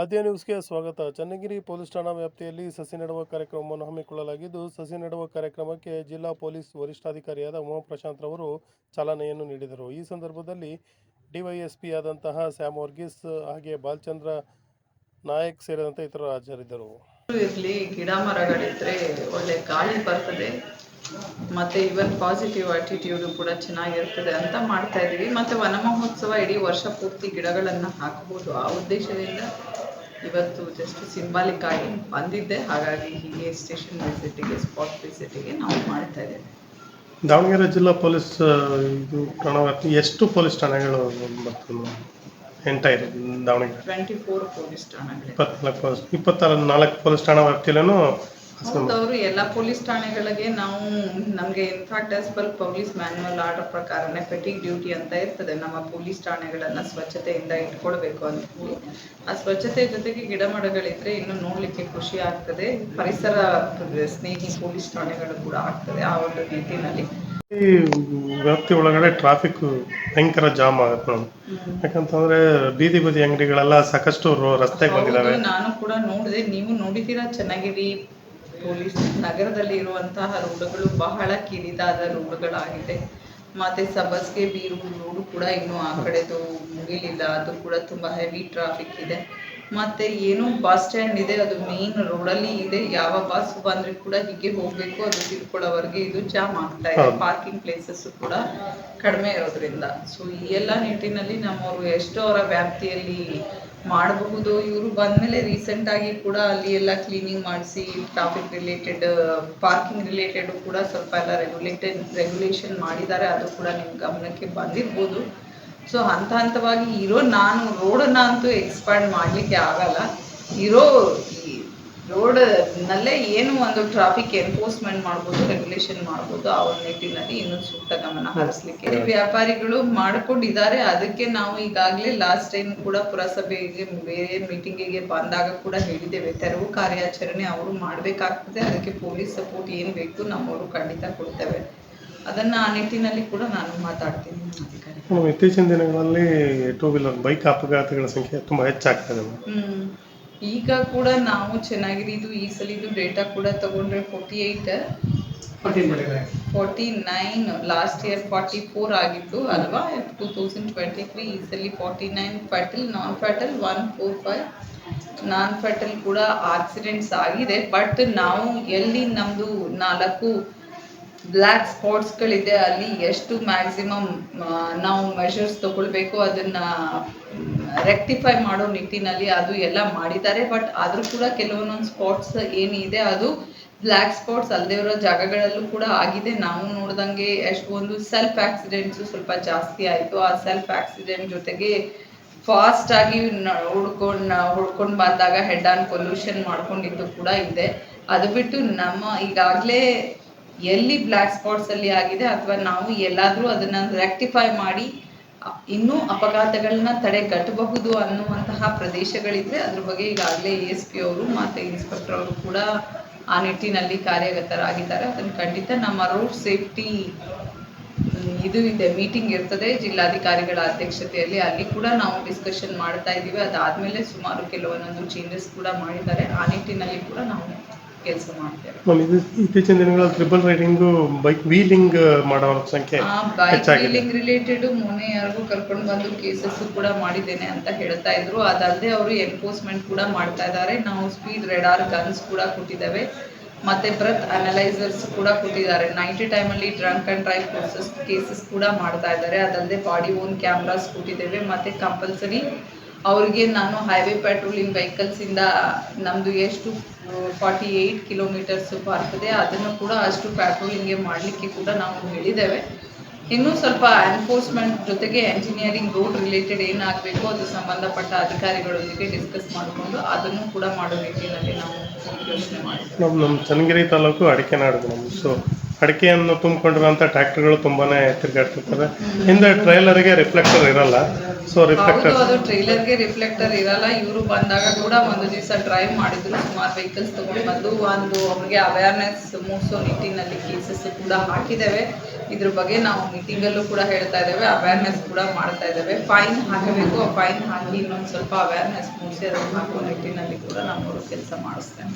ಆದ್ಯ ನ್ಯೂಸ್ಗೆ ಸ್ವಾಗತ. ಚನ್ನಗಿರಿ ಪೊಲೀಸ್ ಠಾಣಾ ವ್ಯಾಪ್ತಿಯಲ್ಲಿ ಸಸಿ ನೆಡುವ ಕಾರ್ಯಕ್ರಮವನ್ನು ಹಮ್ಮಿಕೊಳ್ಳಲಾಗಿದ್ದು, ಸಸಿ ನೆಡುವ ಕಾರ್ಯಕ್ರಮಕ್ಕೆ ಜಿಲ್ಲಾ ಪೊಲೀಸ್ ವರಿಷ್ಠಾಧಿಕಾರಿಯಾದ ಉಮಾ ಪ್ರಶಾಂತ್ ರವರು ಚಾಲನೆಯನ್ನು ನೀಡಿದರು. ಈ ಸಂದರ್ಭದಲ್ಲಿ ಡಿವೈಎಸ್ಪಿ ಆದಂತಹ ಸ್ಯಾಮ್ ವರ್ಗೀಸ್ ಹಾಗೆ ಬಾಲಚಂದ್ರ ನಾಯಕ್ ಸೇರಿದಂತೆ ಇತರರು ಹಾಜರಿದ್ದರು. ಗಿಡ ಮರಗಳಿದ್ರೆ ಒಳ್ಳೆ ಗಾಳಿ ಬರ್ತದೆ. ಮತ್ತೆ ಇವನ್ ಪಾಸಿಟಿವ್ ಆಟಿಟ್ಯೂಡು ಕೂಡ ಚೆನ್ನಾಗಿರ್ತದೆ ಅಂತ ಮಾಡ್ತಾ ಇದೀವಿ ಮತ್ತೆ ವನ ಮಹೋತ್ಸವ ಇಡೀ ವರ್ಷ ಪೂರ್ತಿ ಗಿಡಗಳನ್ನ ಹಾಕಬಹುದು. ಆ ಉದ್ದೇಶದಿಂದ ಇವತ್ತು ಜಸ್ಟ್ ಸಿಂಬಾಲಿಕ್ ಆಗಿ ಬಂದಿದ್ದೆ. ಹಾಗಾಗಿ ಹೀಗೆ ಸ್ಟೇಷನ್ ವಿಸಿಟಿಗೆ ಸ್ಪಾಟ್ ವಿಸಿಟಿಗೆ ನಾವು ಮಾಡ್ತಾ ಇದ್ದೇವೆ. ದಾವಣಗೆರೆ ಜಿಲ್ಲಾ ಪೊಲೀಸ್ ಇದು ಠಾಣಾ ವ್ಯಾಪ್ತಿ ಎಷ್ಟು ಪೊಲೀಸ್ ಠಾಣೆಗಳು ಬರ್ತದೆ entire Davanagere. Twenty four police ಠಾಣೆಗಳು ಇಪ್ಪತ್ನಾಲ್ಕು ಪೊಲೀಸ್ ಇಪ್ಪತ್ತಾರು ನಾಲ್ಕು ಪೊಲೀಸ್ ಠಾಣಾ ವ್ಯಾಪ್ತಿಯಲ್ಲೂ ಹೌದವರು ಎಲ್ಲ ಪೊಲೀಸ್ ಠಾಣೆಗಳಿಗೆ ನಾವು ನಮಗೆ ಪರ್ ಪೊಲೀಸ್ ಮ್ಯಾನ್ಯುವಲ್ ಆರ್ಡರ್ ಪ್ರಕಾರನೇ ಫೆಟಿಕ್ ಡ್ಯೂಟಿ ಅಂತ ಇರ್ತದೆ. ನಮ್ಮ ಪೊಲೀಸ್ ಠಾಣೆಗಳನ್ನ ಸ್ವಚ್ಛತೆಯಿಂದ ಇಟ್ಕೊಳ್ಬೇಕು ಅಂತ ಹೇಳಿ. ಆ ಸ್ವಚ್ಛತೆ ಜೊತೆಗೆ ಗಿಡ ಮರಗಳಿದ್ರೆ ಇನ್ನು ನೋಡ್ಲಿಕ್ಕೆ ಖುಷಿ ಆಗ್ತದೆ. ಪರಿಸರ ಸ್ನೇಹಿ ಪೊಲೀಸ್ ಠಾಣೆಗಳು ಕೂಡ ಆಗ್ತದೆ ಆ ಒಂದು ನಿಟ್ಟಿನಲ್ಲಿ. ಈ ವ್ಯಾಪ್ತಿ ಒಳಗಡೆ ಟ್ರಾಫಿಕ್ ಭಯಂಕರ ಜಾಮ್ ಆಗುತ್ತೆ ಯಾಕಂತಂದ್ರೆ ಬೀದಿ ಬದಿ ಅಂಗಡಿಗಳೆಲ್ಲ ಸಾಕಷ್ಟು ರಸ್ತೆಗೆ ಬಂದಿದ್ದಾವೆ ನಾನು ಕೂಡ ನೋಡಿದೆ. ನೀವು ನೋಡಿದ್ದೀರಾ? ಚೆನ್ನಾಗಿರಿ ಪೊಲೀಸ್ ನಗರದಲ್ಲಿ ಇರುವಂತಹ ರೋಡುಗಳು ಬಹಳ ಕಿರಿದಾದ ರೋಡುಗಳಾಗಿದೆ. ಮತ್ತೆ ಸಬಸ್ಗೆ ಬೀರು ರೋಡ್ ಕೂಡ ಇನ್ನೂ ಆ ಕಡೆದು ಮುಗಿಲಿಲ್ಲ. ಅದು ಕೂಡ ತುಂಬಾ ಹೆವಿ ಟ್ರಾಫಿಕ್ ಇದೆ. ಮತ್ತೆ ಏನು ಬಸ್ ಸ್ಟ್ಯಾಂಡ್ ಇದೆ ಅದು ಮೇನ್ ರೋಡಲ್ಲಿ ಇದೆ. ಯಾವ ಬಸ್ ಬಂದ್ರೆ ಕೂಡ ಹೀಗೆ ಹೋಗ್ಬೇಕು. ಅದು ತಿಳ್ಕೊಳ್ಳೋವರೆಗೆ ಇದು ಜಾಮ್ ಆಗ್ತಾ ಇದೆ. ಪಾರ್ಕಿಂಗ್ ಪ್ಲೇಸಸ್ ಕೂಡ ಕಡಿಮೆ ಇರೋದ್ರಿಂದ. ಸೊ ಈ ಎಲ್ಲ ನಿಟ್ಟಿನಲ್ಲಿ ನಮ್ಮವರು ಎಷ್ಟೋ ಅವರ ವ್ಯಾಪ್ತಿಯಲ್ಲಿ ಮಾಡಬಹುದು. ಇವರು ಬಂದ್ಮೇಲೆ ರೀಸೆಂಟ್ ಆಗಿ ಕೂಡ ಅಲ್ಲಿ ಎಲ್ಲ ಕ್ಲೀನಿಂಗ್ ಮಾಡಿಸಿ ಟ್ರಾಫಿಕ್ ರಿಲೇಟೆಡ್ ಪಾರ್ಕಿಂಗ್ ರಿಲೇಟೆಡ್ ಕೂಡ ಸ್ವಲ್ಪ ಎಲ್ಲ ರೆಗ್ಯುಲೇಟೆಡ್ ರೆಗ್ಯುಲೇಷನ್ ಮಾಡಿದ್ದಾರೆ. ಅದು ಕೂಡ ನಿಮ್ಮ ಗಮನಕ್ಕೆ ಬಂದಿರ್ಬೋದು. ಸೊ ಹಂತ ಹಂತವಾಗಿ ಇರೋ ನಾನು, ರೋಡನ್ನ ಅಂತೂ ಎಕ್ಸ್ಪ್ಯಾಂಡ್ ಮಾಡಲಿಕ್ಕೆ ಆಗಲ್ಲ. ಇರೋ ಈ ರೋಡ್ ನಲ್ಲೇ ಏನು ಒಂದು ಟ್ರಾಫಿಕ್ ಎನ್ಫೋರ್ಸ್ಮೆಂಟ್ ಮಾಡ್ಬೋದು ರೆಗ್ಯುಲೇಷನ್ ಮಾಡ್ಬೋದು ಆ ಒಂದು ನಿಟ್ಟಿನಲ್ಲಿ ಇನ್ನೊಂದು ಸೂಕ್ತ ಗಮನ ಹರಿಸ್ಲಿಕ್ಕೆ. ವ್ಯಾಪಾರಿಗಳು ಮಾಡ್ಕೊಂಡಿದ್ದಾರೆ ಅದಕ್ಕೆ ನಾವು ಈಗಾಗಲೇ ಲಾಸ್ಟ್ ಟೈಮ್ ಕೂಡ ಪುರಸಭೆಗೆ ಬೇರೆ ಮೀಟಿಂಗಿಗೆ ಬಂದಾಗ ಕೂಡ ಹೇಳಿದ್ದೇವೆ. ತೆರವು ಕಾರ್ಯಾಚರಣೆ ಅವರು ಮಾಡಬೇಕಾಗ್ತದೆ ಅದಕ್ಕೆ ಪೊಲೀಸ್ ಸಪೋರ್ಟ್ ಏನು ಬೇಕು ನಮ್ಮವರು ಖಂಡಿತ ಕೊಡ್ತೇವೆ. ಅದನ್ನ ಆ ನಿಟ್ಟಿನಲ್ಲಿ ಕೂಡ ನಾನು ಮಾತಾಡ್ತೀನಿ ಇತ್ತೀಚಿನ ದಿನಗಳಲ್ಲಿ ಟೂ ವೀಲರ್ ಬೈಕ್ ಅಪಘಾತಗಳ ಸಂಖ್ಯೆ ತುಂಬಾ ಹೆಚ್ಚಾಗ್ತದೆ ಈಗ ಕೂಡ ನಾವು ಚೆನ್ನಾಗಿರಿದು ಈ ಸಲಿದು ಡೇಟಾ ಕೂಡ ತಗೊಂಡ್ರೆ forty eight forty nine last year forty four ಆಗಿತ್ತು ಅಲ್ವಾ? ಟೂ ತೌಸಂಡ್ ಟ್ವೆಂಟಿ ತ್ರೀ ಈ ಸಲ forty nine fatal non fatal one four five non fatal ಕೂಡ ಆಕ್ಸಿಡೆಂಟ್ಸ್ ಆಗಿದೆ ಬಟ್ ನಾವು ಎಲ್ಲಿ ನಮ್ಮದು ನಾಲ್ಕು ಬ್ಲ್ಯಾಕ್ ಸ್ಪಾಟ್ಸ್ಗಳಿದೆ ಅಲ್ಲಿ ಎಷ್ಟು ಮ್ಯಾಕ್ಸಿಮಮ್ ನಾವು ಮೆಷರ್ಸ್ ತಗೊಳ್ಬೇಕು ಅದನ್ನ ರೆಕ್ಟಿಫೈ ಮಾಡೋ ನಿಟ್ಟಿನಲ್ಲಿ ಅದು ಎಲ್ಲ ಮಾಡಿದ್ದಾರೆ. ಬಟ್ ಆದರೂ ಕೂಡ ಕೆಲವೊಂದೊಂದು ಸ್ಪಾಟ್ಸ್ ಏನಿದೆ ಅದು ಬ್ಲ್ಯಾಕ್ ಸ್ಪಾಟ್ಸ್ ಅಲ್ಲದೆ ಇರೋ ಜಾಗಗಳಲ್ಲೂ ಕೂಡ ಆಗಿದೆ. ನಾವು ನೋಡ್ದಂಗೆ ಎಷ್ಟೊಂದು ಸೆಲ್ಫ್ ಆಕ್ಸಿಡೆಂಟ್ಸ್ ಸ್ವಲ್ಪ ಜಾಸ್ತಿ ಆಯಿತು. ಆ ಸೆಲ್ಫ್ ಆಕ್ಸಿಡೆಂಟ್ ಜೊತೆಗೆ ಫಾಸ್ಟ್ ಆಗಿ ಹುಡ್ಕೊಂಡು ಹುಡ್ಕೊಂಡು ಬಂದಾಗ ಹೆಡ್ ಆನ್ ಪೊಲ್ಯೂಷನ್ ಮಾಡ್ಕೊಂಡಿದ್ದು ಕೂಡ ಇದೆ. ಅದು ಬಿಟ್ಟು ನಮ್ಮ ಈಗಾಗಲೇ ಎಲ್ಲಿ ಬ್ಲ್ಯಾಕ್ ಸ್ಪಾಟ್ಸ್ ಅಲ್ಲಿ ಆಗಿದೆ ಅಥವಾ ನಾವು ಎಲ್ಲಾದರೂ ಅದನ್ನ ರೆಕ್ಟಿಫೈ ಮಾಡಿ ಇನ್ನೂ ಅಪಘಾತಗಳನ್ನ ತಡೆಗಟ್ಟಬಹುದು ಅನ್ನುವಂತಹ ಪ್ರದೇಶಗಳಿದ್ರೆ ಅದ್ರ ಬಗ್ಗೆ ಈಗಾಗಲೇ ಎ ಎಸ್ ಪಿ ಅವರು ಮತ್ತು ಇನ್ಸ್ಪೆಕ್ಟರ್ ಅವರು ಕೂಡ ಆ ನಿಟ್ಟಿನಲ್ಲಿ ಕಾರ್ಯಗತರಾಗಿದ್ದಾರೆ. ಅದನ್ನು ಖಂಡಿತ ನಮ್ಮ ರೋಡ್ ಸೇಫ್ಟಿ ಇದು ಇದೆ ಮೀಟಿಂಗ್ ಇರ್ತದೆ. ಜಿಲ್ಲಾಧಿಕಾರಿಗಳ ಅಧ್ಯಕ್ಷತೆಯಲ್ಲಿ ಅಲ್ಲಿ ಕೂಡ ನಾವು ಡಿಸ್ಕಷನ್ ಮಾಡ್ತಾ ಇದ್ದೀವಿ ಅದಾದಮೇಲೆ ಸುಮಾರು ಕೆಲವೊಂದೊಂದು ಚೇಂಜಸ್ ಕೂಡ ಮಾಡಿದ್ದಾರೆ. ಆ ನಿಟ್ಟಿನಲ್ಲಿ ಕೂಡ ನಾವು ಕೆಲಸ ಮಾಡ್ತೇವೆ. ಮ್ಯಾಮ್, ಇದು ಇತ್ತೀಚಿನ ದಿನಗಳಲ್ಲಿ ಟ್ರಿಬಲ್ ರೈಡಿಂಗು ಬೈಕ್ ವೀಲಿಂಗ್ ಮಾಡೋರ ಸಂಖ್ಯೆ ಆ ಬೈಕ್ ಹೆಚ್ಚಾಗಿದೆ. ವೀಲಿಂಗ್ ರಿಲೇಟೆಡ್ ಮೊನ್ನೆ ಯಾರಿಗೂ ಕರ್ಕೊಂಡು ಬಂದು ಕೇಸಸ್ ಕೂಡ ಮಾಡಿದ್ದೇನೆ ಅಂತ ಹೇಳ್ತಾ ಇದ್ರು. ಅದಲ್ಲದೆ ಅವರು ಎನ್ಫೋರ್ಸ್ಮೆಂಟ್ ಕೂಡ ಮಾಡ್ತಾ ಇದ್ದಾರೆ. ನಾವು ಸ್ಪೀಡ್ ರೆಡಾರ್ ಗನ್ಸ್ ಕೂಡ ಕೊಟ್ಟಿದ್ದೇವೆ. ಮತ್ತೆ ಬ್ರತ್ ಅನಲೈಸರ್ಸ್ ಕೂಡ ಕೊಟ್ಟಿದ್ದಾರೆ. ನೈಟ್ ಟೈಮಲ್ಲಿ drunk and drive courses cases ಕೂಡ ಮಾಡ್ತಾ ಇದ್ದಾರೆ. ಅದಲ್ಲದೆ ಬಾಡಿ ಓನ್ ಕ್ಯಾಮ್ರಾಸ್ ಕೊಟ್ಟಿದ್ದೇವೆ. ಮತ್ತೆ ಕಂಪಲ್ಸರಿ ಅವ್ರಿಗೆ ನಾನು ಹೈವೇ ಪೆಟ್ರೋಲಿಂಗ್ ವೆಹಿಕಲ್ಸ್ ಇಂದ ನಮ್ದು ಎಷ್ಟು ಫಾರ್ಟಿ ಏಯ್ಟ್ ಕಿಲೋಮೀಟರ್ಸ್ ಬರ್ತದೆ ಅದನ್ನು ಕೂಡ ಅಷ್ಟು ಪೆಟ್ರೋಲಿಂಗ್ಗೆ ಮಾಡಲಿಕ್ಕೆ ಕೂಡ ನಾವು ಹೇಳಿದ್ದೇವೆ. ಇನ್ನೂ ಸ್ವಲ್ಪ ಎನ್ಫೋರ್ಸ್ಮೆಂಟ್ ಜೊತೆಗೆ ಎಂಜಿನಿಯರಿಂಗ್ ರೋಡ್ ರಿಲೇಟೆಡ್ ಏನಾಗಬೇಕು ಅದು ಸಂಬಂಧಪಟ್ಟ ಅಧಿಕಾರಿಗಳೊಂದಿಗೆ ಡಿಸ್ಕಸ್ ಮಾಡಿಕೊಂಡು ಅದನ್ನು ಕೂಡ ಮಾಡೋ ರೀತಿಯಲ್ಲಿ ನಾವು ಯೋಚನೆ ಮಾಡಿ ನಮ್ಮ ನಮ್ಮ ಚನ್ನಗಿರಿ ತಾಲೂಕು ಅಡಿಕೆ ನಾಡು ನಮ್ಮ ಸೊ ಅಡಿಕೆಯನ್ನು ತುಂಬಿಕೊಂಡಿರುವಂಥ ಟ್ರ್ಯಾಕ್ಟರ್ಗಳು ತುಂಬಾ ತಿರುಗಾಡ್ತಿರ್ತವೆ. ಹಿಂದೆ ಟ್ರೈಲರ್ಗೆ ರಿಫ್ಲೆಕ್ಟರ್ ಇರಲ್ಲ. ಸೊ ರಿಫ್ಲೆಕ್ಟರ್ ಅದು ಟ್ರೈಲರ್ಗೆ ರಿಫ್ಲೆಕ್ಟರ್ ಇರಲ್ಲ. ಇವರು ಬಂದಾಗ ಕೂಡ ಒಂದು ದಿವಸ ಡ್ರೈವ್ ಮಾಡಿದ್ರು. ಸುಮಾರು ವೆಹಿಕಲ್ಸ್ ತಗೊಂಡು ಬಂದು ಒಂದು ಅವ್ರಿಗೆ ಅವೇರ್ನೆಸ್ ಮೂಡಿಸೋ ನಿಟ್ಟಿನಲ್ಲಿ ಕೇಸಸ್ ಕೂಡ ಹಾಕಿದ್ದೇವೆ. ಇದ್ರ ಬಗ್ಗೆ ನಾವು ಮೀಟಿಂಗ್ ಮೀಟಿಂಗಲ್ಲೂ ಕೂಡ ಹೇಳ್ತಾ ಇದ್ದೇವೆ. ಅವೇರ್ನೆಸ್ ಕೂಡ ಮಾಡ್ತಾ ಇದ್ದೇವೆ. ಫೈನ್ ಹಾಕಬೇಕು. ಆ ಫೈನ್ ಹಾಕಿ ಇನ್ನೊಂದು ಸ್ವಲ್ಪ ಅವೇರ್ನೆಸ್ ಮೂಡಿಸಿ ಅದನ್ನು ಹಾಕೋ ನಿಟ್ಟಿನಲ್ಲಿ ಕೂಡ ನಾವು ಕೆಲಸ ಮಾಡಿಸ್ತೇವೆ